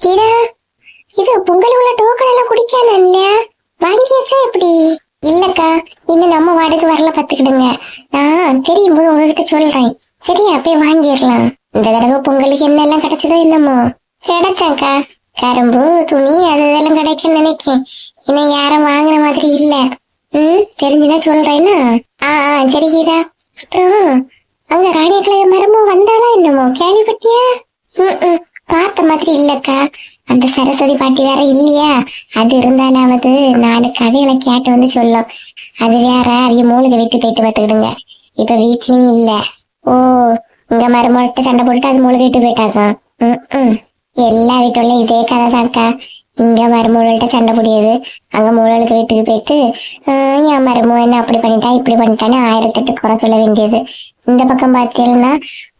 கீதா இது பொங்கல் உள்ள டோக்கன் எல்லாம் குடிக்கான இல்லையா வாங்கியாச்சா எப்படி? இல்லக்கா இன்னும் நம்ம வாடகை வரல பாத்துக்கிடுங்க நான் தெரியும் போது உங்ககிட்ட சொல்றேன். சரியா போய் வாங்கிடலாம். இந்த தடவை பொங்கலுக்கு என்னெல்லாம் கிடைச்சதோ என்னமோ. கிடைச்சாக்கா கரும்பு துணி அது இதெல்லாம் கிடைக்கும்னு நினைக்கேன். இன்னும் யாரும் வாங்குற மாதிரி இல்ல. ம் தெரிஞ்சுனா சொல்றேன்னா? ஆ ஆ சரி கீதா. அப்புறம் அங்க ராணியக்கலை மரமும் வந்தாளா என்னமோ? கேள்விப்பட்டியா? ம், ம், பார்த்த மாதிரி இல்லக்கா. அந்த சரஸ்வதி பாட்டி வேற இல்லையா? அது இருந்தாலாவது நாலு கதைகளை கேட்டு வந்து சொல்லும். அது வேற அவிய மூலிகை விட்டு போயிட்டு பார்த்துக்கிடுங்க. இப்ப வீட்லயும் இல்ல. ஓ இங்க மருமகிட்ட சண்டை போட்டு அது மூலிகை விட்டு போயிட்டாக்கும் ம். எல்லா வீட்டுள்ள இதே கதை தான்க்கா இங்க மருமகள்கிட்ட சண்டை புடியுது. அங்க மூழலுக்கு வீட்டுக்கு போயிட்டு ஏன் என் என்ன அப்படி பண்ணிட்டா இப்படி பண்ணிட்டான்னு ஆயிரத்தெட்டு குறை சொல்ல வேண்டியது. இந்த பக்கம் பார்த்தீங்கன்னா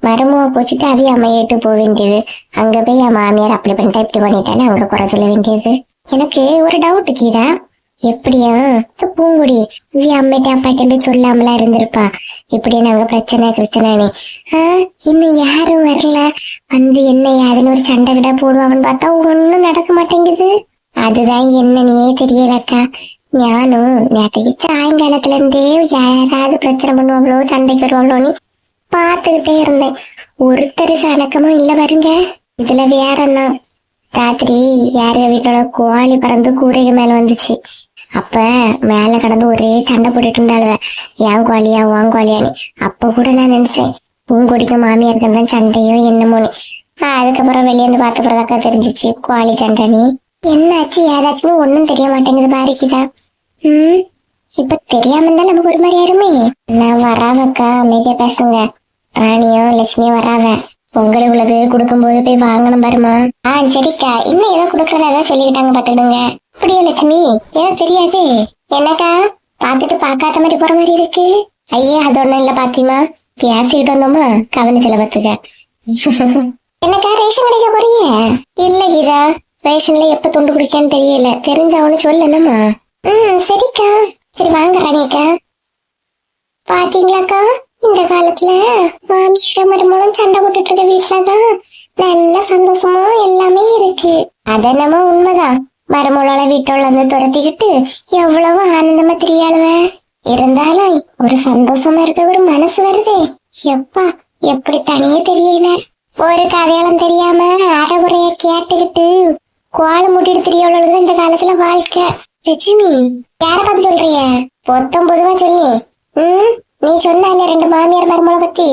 மருமக போச்சுட்டு அவி அம்மையிட்டு போக வேண்டியது. அங்க போய் என் மாமியார் அப்படி பண்ணிட்டா இப்படி பண்ணிட்டான்னு அங்க குறை சொல்ல வேண்டியது. எனக்கு ஒரு டவுட் கீதான் எப்படியா? இந்த பூங்குடி இவி அம்மைட்ட அப்பாட்ட சொல்லாமலாம் இருந்திருப்பா. இப்படி நாங்க பிரச்சனை பிரச்சனைன்னு ஆஹ் இன்னும் யாரும் வரல. வந்து என்ன யாருன்னு ஒரு சண்டை கிட்ட போடுவான்னு பார்த்தா ஒண்ணும் நடக்க மாட்டேங்குது. அதுதான் என்னன்னே தெரியலக்கா. ஞானும் நேற்றுக்கு சாயங்காலத்துல இருந்தே யாராவது பிரச்சனை பண்ணுவாங்களோ சண்டைக்கு வருவாங்களோன்னு பார்த்துக்கிட்டே இருந்தேன். ஒருத்தருக்கு அடக்கமும் இல்ல பாருங்க. இதுல வேற என்ன ராத்திரி யாரு வீட்டோட கோழி பறந்து கூரைக்கு மேல வந்துச்சு. அப்ப மேல கடந்து ஒரே சண்டை போட்டுட்டு இருந்தாளுவ ஏன் கோழியா வான் குவாலியான்னு அப்ப கூட நான் நினைச்சேன் பூங்கொடிக்கும் மாமியாருக்கும் தான் சண்டையோ என்னமோன்னு ஆஹ் அதுக்கப்புறம் வெளியே இருந்து பார்த்த பிறதாக்கா தெரிஞ்சிச்சு கோழி நீ. என்னாச்சு ஏதாச்சுன்னு ஒண்ணும் தெரிய மாட்டேங்குது பாரிக்குதா. ம் இப்ப தெரியாம இருந்தா நமக்கு ஒரு மாதிரி யாருமே நான் வராவக்கா அமைதியா பேசுங்க. ராணியும் லட்சுமியும் வராவ பொங்கல் உள்ளது கொடுக்கும்போது போய் வாங்கணும் பாருமா ஆ சரிக்கா. இன்னும் ஏதோ கொடுக்கறதா ஏதோ சொல்லிக்கிட்டாங்க பாத்துடுங்க அப்படியா லட்சுமி? ஏன் தெரியாது. என்னக்கா? பாத்துட்டு பாக்காத மாதிரி போற மாதிரி இருக்கு. ஐயா அது ஒண்ணும் இல்ல பாத்திமா. பேசிக்கிட்டு வந்தோமா கவனிச்சல பாத்துக்க என்னக்கா ரேஷன் கிடைக்க போறிய இல்ல கீதா. ரேஷன்ல எப்ப துண்டு குடிக்கான்னு தெரியல. தெரிஞ்ச அவனு சொல்லு என்னம்மா? ம் சரிக்கா. சரி வாங்க ராணியக்கா பாத்தீங்களாக்கா? இந்த காலத்துல மாமியார் மருமகளும் சண்டை போட்டுட்டு இருக்க வீட்டுலதான் நல்ல சந்தோஷமா எல்லாமே இருக்கு. அதென்னமோ உண்மைதான். மருமகளோட வீட்டோட வந்து துரத்திக்கிட்டு எவ்வளவு ஆனந்தமா திரியாளுவ? இருந்தாலும் ஒரு சந்தோஷமா இருக்க ஒரு மனசு வருது. எப்பா எப்படி தனியே தெரியல. ஒரு கதையாளம் தெரியாம அறகுறைய கேட்டுக்கிட்டு கோலம் மூட்டிட்டு தெரியவளவுக்கு இந்த காலத்துல வாழ்க்கை. லட்சுமி யார பார்த்து சொல்றிய? பொத்தம் பொதுவா சொல்லி ம் நீ சொன்னால ரெண்டு மாமியார் மருமகளை பத்தி?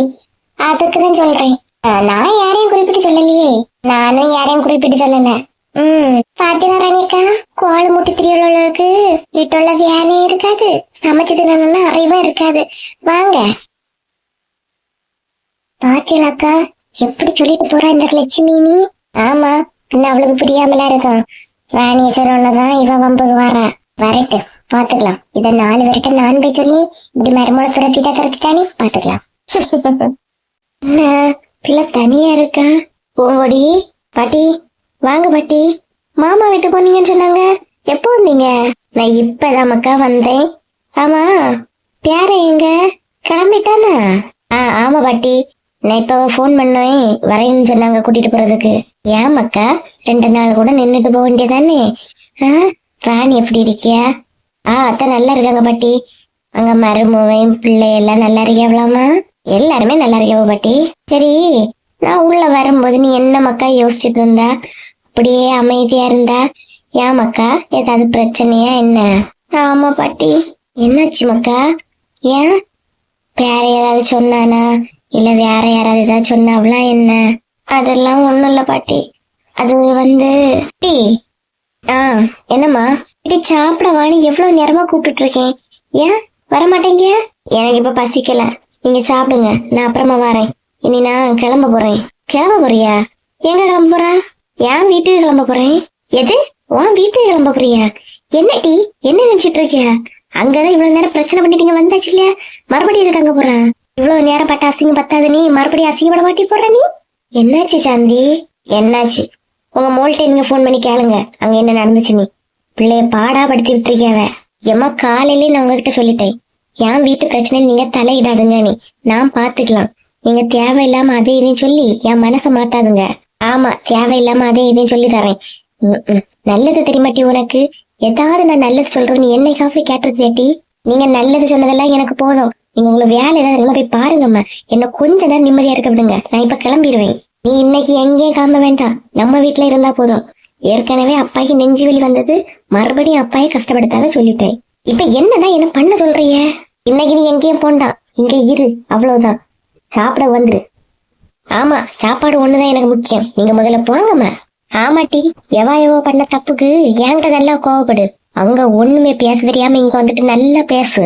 அதுக்குதான் சொல்றேன். நான் யாரையும் குறிப்பிட்டு சொல்லலையே. நானும் யாரையும் குறிப்பிட்டு சொல்லல. பாத்தீங்களா ராணிக்கா கோலம் மூட்டி வீட்டு வீட்டுள்ள வேலையும் இருக்காது. சமைச்சு தின்னா அறிவும் இருக்காது. வாங்க. பாத்தீங்களாக்கா எப்படி சொல்லிட்டு போறா இந்த லட்சுமி நீ ஆமா இன்னும் அவளுக்கு புரியாமலா இருக்கும் ராணிய சொன்னதான் இவ வம்புக்கு வரா வரட்டு பாத்துக்கலாம். இத நாலு பேர்கிட்ட நான் போய் சொல்லி இப்படி மருமலை துரத்திட்டா துரத்திட்டானே பாத்துக்கலாம். பிள்ளை தனியா இருக்கா? ஓடி பாட்டி. வாங்க பாட்டி. மாமா வீட்டுக்கு போனீங்கன்னு சொன்னாங்க. எப்போ வந்தீங்க? நான் இப்பதான் மக்கா வந்தேன். ஆமா பேர எங்க? கிளம்பிட்டானா? ஆ ஆமா பாட்டி. நான் இப்ப ஃபோன் பண்ணேன். வரேன்னு சொன்னாங்க கூட்டிட்டு போறதுக்கு. ஏன் மக்கா ரெண்டு நாள் கூட நின்றுட்டு போக வேண்டியதானே? ஆ ராணி எப்படி இருக்கியா? ஆ அத்தை நல்லா இருக்காங்க பாட்டி. அங்க மருமவன் பிள்ளை எல்லாம் நல்லா இருக்கியாவலாமா எல்லாருமே நல்லா இருக்கியாவோ பாட்டி? சரி நான் உள்ள வரும்போது நீ என்ன மக்கா யோசிச்சுட்டு இருந்தா அப்படியே அமைதியா இருந்தா? ஏன் மக்கா? ஏதாவது பிரச்சனையா என்ன? ஆமா பாட்டி. என்னாச்சு மக்கா? ஏன்? வேற ஏதாவது சொன்னானா? இல்ல வேற யாராவது ஏதாவது சொன்னாவளா என்ன? அதெல்லாம் ஒண்ணும் இல்ல பாட்டி. அது வந்து டி. ஆ என்னம்மா? இப்படி சாப்பிட வாணி எவ்வளவு நேரமா கூப்பிட்டுட்டு இருக்கேன் ஏன்? வர மாட்டேங்க எனக்கு இப்ப பசிக்கல. நீங்க சாப்பிடுங்க. நான் அப்புறமா வரேன். இனி நான் கிளம்ப போறேன். கிளம்ப போறியா? எங்க கிளம்ப போறா? என் வீட்டுக்கு கிளம்ப போறேன்? எது? உன் வீட்டுக்கு கிளம்ப போறியா? என்ன டி? என்ன நினைச்சிட்டு இருக்கிய அங்கதான் இவ்வளவு நேரம் பிரச்சனை பண்ணிட்டீங்க வந்தாச்சு இல்லையா? மறுபடியும் எதுக்கு அங்க போறேன் இவ்வளவு நேரம் பட்ட அசிங்கம் பத்தாது நீ. மறுபடியும் அசிங்கப்பட மாட்டி போற நீ? என்னாச்சு சாந்தி? என்னாச்சு? உங்க மோள்கிட்ட நீங்க ஃபோன் பண்ணி கேளுங்க. அங்க என்ன நடந்துச்சு நீ? பிள்ளைய பாடா படுத்தி விட்டுருக்கியாவ? எம்மா காலையிலே நான் உங்ககிட்ட சொல்லிட்டேன். என் வீட்டு பிரச்சனை நீங்க தலையிடாதுங்க நீ. நான் பாத்துக்கலாம். நீங்க தேவையில்லாம அதை இதையும் சொல்லி என் மனசை மாத்தாதுங்க. ஆமா தேவையில்லாம அதே இதையும் சொல்லி தரேன் நல்லது தெரியுமாட்டி உனக்கு? ஏதாவது நான் நல்லது சொல்றது நீ என்னைக்காவது கேட்டிருக்கேட்டி நீங்க நல்லது சொன்னதெல்லாம் எனக்கு போதும். நீங்க உங்களை வேலை ஏதாவது இருந்தா போய் பாருங்கம்மா. என்ன கொஞ்ச நேரம் நிம்மதியா இருக்க விடுங்க. நான் இப்ப கிளம்பிடுவேன் நீ இன்னைக்கு எங்கேயும் கிளம்ப வேண்டாம். நம்ம வீட்டுல இருந்தா போதும். ஏற்கனவே அப்பாய்க்கு நெஞ்சு வலி வந்தது. மறுபடியும் அப்பாயை கஷ்டப்படுத்தாத சொல்லிட்டேன். இப்ப என்னதான் என்ன பண்ண சொல்றீங்க இன்னைக்கு நீ எங்கேயும் போண்டாம் இங்க இரு. அவ்வளவுதான். சாப்பிட வந்துரு. ஆமா சாப்பாடு ஒண்ணுதான் எனக்கு முக்கியம். நீங்க முதல்ல போங்கம்மா. ஆமாட்டி எவா எவோ பண்ண தப்புக்கு என்கிட்ட நல்லா கோவப்படு. அங்க ஒண்ணுமே பேச தெரியாம இங்க வந்துட்டு நல்லா பேசு.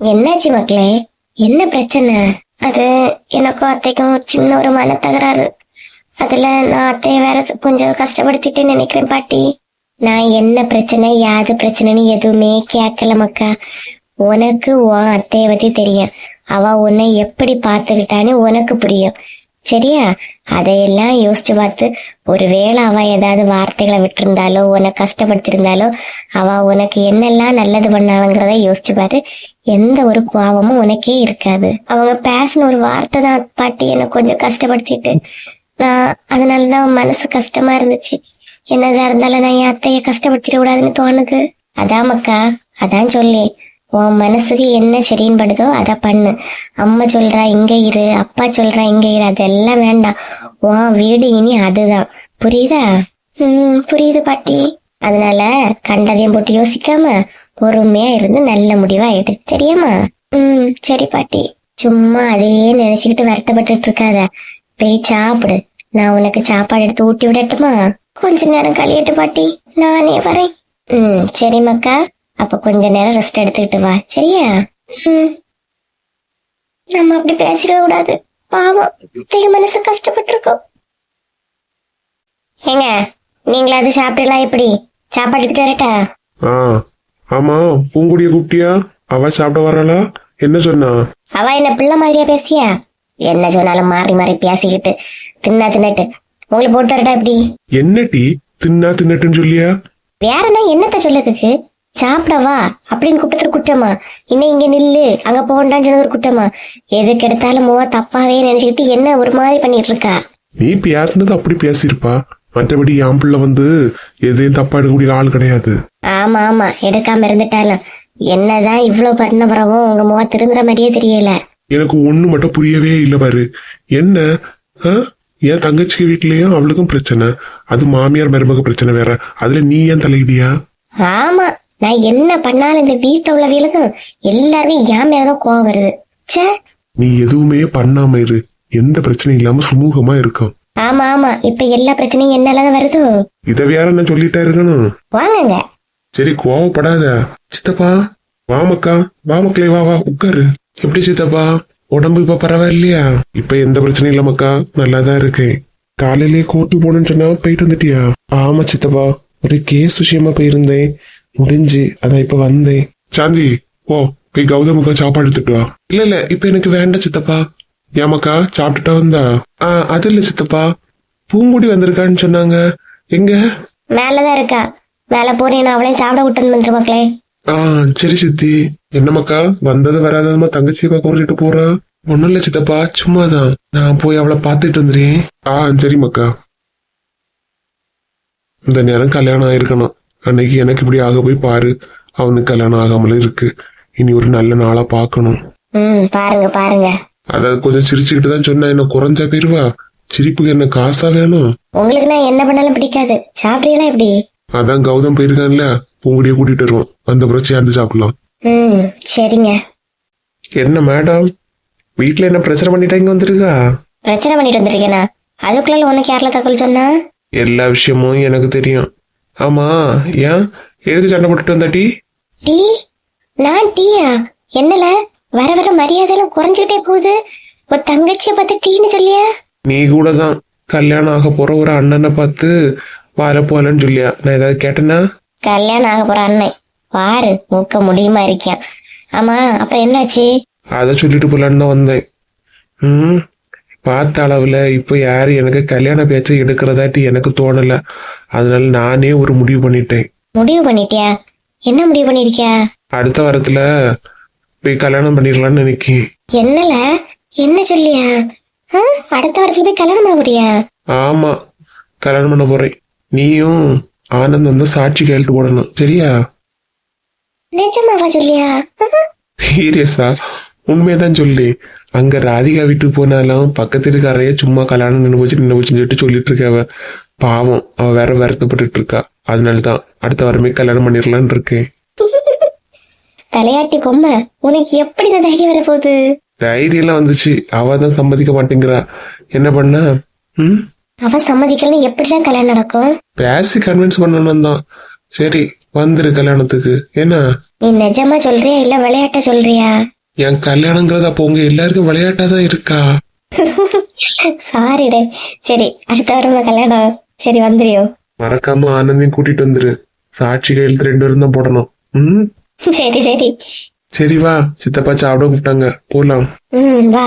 என்னாச்சு மக்களே? என்ன பிரச்சனை? அது எனக்கும் அத்தைக்கும் சின்ன ஒரு மன தகராறு அதுல நான் அத்தைய வேற கொஞ்சம் கஷ்டப்படுத்திட்டு நினைக்கிறேன் பாட்டி. நான் என்ன பிரச்சனை யாது பிரச்சனைன்னு எதுவுமே கேட்கல மக்கா. உனக்கு உன் அத்தைய பத்தி தெரியும். அவ உன்னை எப்படி பார்த்துக்கிட்டான்னு உனக்கு புரியும். சரியா? அதையெல்லாம் யோசிச்சு பார்த்து ஒருவேளை அவ ஏதாவது வார்த்தைகளை விட்டுருந்தாலோ உன்னை கஷ்டப்படுத்திருந்தாலோ அவ உனக்கு என்னெல்லாம் நல்லது பண்ணாலுங்கிறத யோசிச்சு பாரு. எந்த ஒரு கோபமும் உனக்கே இருக்காது. அவங்க பேசின ஒரு வார்த்தை தான் பாட்டி என்னை கொஞ்சம் கஷ்டப்படுத்திட்டு. நான் அதனாலதான் மனசு கஷ்டமா இருந்துச்சு. என்னதா இருந்தாலும் நான் என் அத்தைய கஷ்டப்படுத்திட கூடாதுன்னு தோணுது. அதான் மக்கா அதான் சொல்லி உன் மனசுக்கு என்ன சரின்னு படுதோ அதை பண்ணு. அம்மா சொல்றா இங்க இரு. அப்பா சொல்றா இங்க இரு. அதெல்லாம் வேண்டாம். உன் வீடு இனி அதுதான். புரியுதா? ம் புரியுது பாட்டி. அதனால கண்டதையும் போட்டு யோசிக்காம பொறுமையா இருந்து நல்ல முடிவா எடு சரியாம்மா? ம் சரி பாட்டி. சும்மா அதையே நினைச்சுக்கிட்டு வருத்தப்பட்டுட்டு இருக்காத. போய் சாப்பிடு. நான் உனக்கு சாப்பாடு எடுத்து ஊட்டி விடட்டுமா? கொஞ்ச நேரம் கழியட்டு பாட்டி. நானே வரேன். ம் சரி மக்கா அப்ப கொஞ்ச நேரம் ரெஸ்ட் எடுத்துக்கிட்டு வா சரியா. நம்ம அப்படி பேசிட கூடாது. பாவம். தெய்வ மனசு கஷ்டப்பட்டிருக்கோம். ஏங்க நீங்களாவது சாப்பிடலாம் எப்படி? சாப்பாடு எடுத்துட்டு வரட்டா? ஆ ஆமா பூங்குடிய கூப்பிட்டியா? அவ சாப்பிட வரலா என்ன சொன்னா? அவ என்ன பிள்ளை மாதிரியா பேசியா? என்ன சொன்னாலும் மாறி மாறி பேசிக்கிட்டு தின்னா தின்னுட்டு. உங்களுக்கு போட்டு வரட்டா எப்படி? என்ன டீ? தின்னா தின்னட்டுன்னு சொல்லியா? வேற என்ன என்னத்த சொல்லதுக்கு சாப்பிடவா? அப்படின்னு கூப்பிட்டது குற்றமா? இன்னும் இங்க நில்லு அங்க போகண்டான்னு சொன்னது ஒரு குற்றமா? எதுக்கு எடுத்தாலும் மூவா தப்பாவே நினைச்சுக்கிட்டு என்ன ஒரு மாதிரி பண்ணிட்டு இருக்கா நீ பேசுனது அப்படி பேசியிருப்பா. மற்றபடி என் பிள்ளை வந்து எதையும் தப்பா எடுக்கக்கூடிய ஆள் கிடையாது. ஆமா ஆமா. எடுக்காம இருந்துட்டாலும். என்னதான் இவ்வளவு பண்ண பிறகும் உங்க முக திருந்துற மாதிரியே தெரியல. எனக்கு ஒண்ணு மட்டும் புரியவே இல்லை பாரு. என்ன? என் தங்கச்சி வீட்லயும் அவளுக்கும் பிரச்சனை. அது மாமியார் மருமக பிரச்சனை வேற. அதுல நீ ஏன் தலையிடியா ஆமா. நான் என்ன பண்ணாலும் இந்த வீட்டுல உள்ளவங்களுக்கும் எல்லாருக்கும் என் மேலதான் கோவம் வருது. நீ எதுவுமே பண்ணாம இரு. எந்த பிரச்சனையும் இல்லாம சுமூகமா இருக்கும் ஆமா ஆமா. இப்ப எல்லா பிரச்சனையும் என்னாலதான் வருதோ? இதை வேற நான் சொல்லிட்டே இருக்கணும்? வாங்குங்க. சரி கோவப்படாத. சித்தப்பா வா மக்கா வா வா உட்காரு. எப்படி சித்தப்பா? உடம்பு இப்ப பரவாயில்லையா? இப்ப எந்த பிரச்சனையும் இல்ல மக்கா நல்லா தான் இருக்கேன். காலையிலேயே கோர்ட்டு போகணும்னு சொன்னா போயிட்டு வந்துட்டியா? ஆமா சித்தப்பா. ஒரு கேஸ் விஷயமா போயிருந்தேன். முடிஞ்சு அதான் இப்ப வந்தேன். சாந்தி ஓ போய் கௌதமுக்கா சாப்பாடு எடுத்துட்டு வா. இல்ல இல்ல இப்ப எனக்கு வேண்டாம் சித்தப்பா. ஏமாக்கா சாப்பிட்டுட்டா வந்தா? ஆ அது இல்ல சித்தப்பா. பூங்குடி வந்திருக்கான்னு சொன்னாங்க. எங்க? மேலதான் இருக்கா. மேல போறேன் அவளையும் சாப்பிட விட்டு வந்துரு மக்களே. ஆ சரி சித்தி. என்னம்மாக்கா வந்தது வராததுமா தங்கச்சிக்கா கூறிட்டு போறா? ஒண்ணும் இல்ல சித்தப்பா சும்மாதான். நான் போய் அவளை பார்த்துட்டு வந்துடுறேன். ஆ சரிம்மாக்கா இந்த நேரம் கல்யாணம் ஆயிருக்கணும். அன்னைக்கு எனக்கு இப்படி ஆக போய் பாரு. அவனுக்கு கல்யாணம் ஆகாமலும் இருக்கு. இனி ஒரு நல்ல நாளா பார்க்கணும். ம் பாருங்க பாருங்க. அத கொஞ்சம் சிரிச்சுக்கிட்டு தான் சொன்னா என்ன குறைஞ்சா போயிருவா? சிரிப்புக்கு என்ன காசா வேணும்? உங்களுக்கு நான் என்ன பண்ணாலும் பிடிக்காது. சாப்பிடுறீங்களா எப்படி? அதான் கௌதம் போயிருக்கான்ல. பூங்குடிய கூட்டிட்டு வருவோம் வந்த பிறகு சேர்ந்து சாப்பிடலாம். ம் சரிங்க. என்ன மேடம் வீட்ல என்ன பிரச்சனை பண்ணிட்டா இங்க வந்திருக்கா? பிரச்சனை பண்ணிட்டு வந்திருக்கேனா? அதுக்குள்ள உனக்கு யாரில் தகவல் சொன்னா? எல்லா விஷயமும் எனக்கு தெரியும். ஆமா ஏன் எதுக்கு சண்டை போட்டுட்டு வந்தாட்டி டீ? நான் டீயா? என்னல? வர வர மரியாதையெல்லாம் குறைஞ்சுக்கிட்டே போகுது. ஒரு தங்கச்சியை பார்த்து டீன்னு சொல்லியா? நீ கூட தான் கல்யாணம் ஆக போற ஒரு அண்ணனை பார்த்து வார போலன்னு சொல்லியா. நான் ஏதாவது கேட்டேன்னா கல்யாணம் ஆக போற அண்ணன். பாரு மூக்க முடியுமா இருக்கியான் ஆமா அப்புறம் என்னாச்சு? அதை சொல்லிட்டு போலான்னு தான் வந்தேன். ம் பார்த்த அளவுல இப்போ யாரு எனக்கு கல்யாண பேச்சை எடுக்கிறதாட்டி எனக்கு தோணல. அதனால நானே ஒரு முடிவு பண்ணிட்டேன். முடிவு பண்ணிட்டியா? என்ன முடிவு பண்ணிருக்கியா அடுத்த வாரத்துல போய் கல்யாணம் பண்ணிடலாம்னு நினைக்கேன். என்னல? என்ன சொல்லியா? அடுத்த வாரத்துல போய் கல்யாணம் பண்ண போறியா? ஆமா கல்யாணம் பண்ண போறேன். நீயும் ஆனந்த் வந்து சாட்சி கையெழுத்து போடணும் சரியா? நிஜமாவா சொல்லியா? சீரியஸா உண்மையதான் சொல்லி அங்க ராதிகா வீட்டுக்கு போனாலும் பக்கத்து இருக்காரையே சும்மா கல்யாணம் நின்று போச்சு நின்று போச்சுன்னு சொல்லிட்டு சொல்லிட்டு இருக்கா அவ பாவம் அவ வேற வருத்தப்பட்டுட்டு இருக்கா அதனால தான் அடுத்த வாரமே கல்யாணம் பண்ணிடலான்னு இருக்கேன். தலையாட்டி பொம்மை உனக்கு எப்படி இந்த தைரியம் வர போகுது தைரியம்லாம் வந்துச்சு. அவ தான் சம்மதிக்க மாட்டேங்கிறா. என்ன பண்ண? ம்? அவன் சம்மதிக்கலன்னு எப்படிதான் கல்யாணம் நடக்கும்? பேசி கன்வின்ஸ் பண்ணணும் தான். சரி வந்துரு கல்யாணத்துக்கு. என்ன? நீ நிஜமா சொல்றியா இல்ல விளையாட்ட சொல்றியா? என் கல்யாணங்கிறது அப்போ உங்க எல்லாருக்கும் விளையாட்டா தான் இருக்கா? சாரிடே சரி அடுத்த வாரம் கல்யாணம். சரி வந்துறியோ மறக்காம ஆனந்தையும் கூட்டிட்டு வந்துரு. சாட்சி கையெழுத்து ரெண்டு பேரும் தான் போடணும். ம்? சரி சரி. சரி வா. சித்தப்பா சாப்பிட கூப்பிட்டாங்க. போலாம். ம் வா.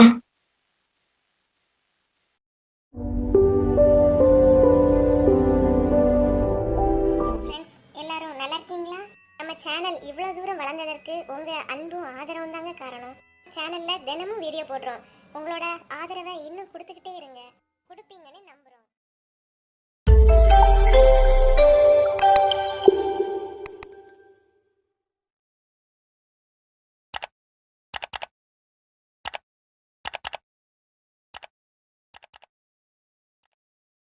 எல்லாரும் நல்லா இருக்கீங்களா? நம்ம சேனல் இவ்வளவு தூரம் வளர்ந்ததற்கு உங்க அன்பும் ஆதரவும் தாங்க காரணம். சேனல்ல தினமும் வீடியோ போடுறோம். உங்களோட ஆதரவை இன்னும் கொடுத்துக்கிட்டே இருங்க. கொடுப்பீங்கன்னு நம்புறோம்.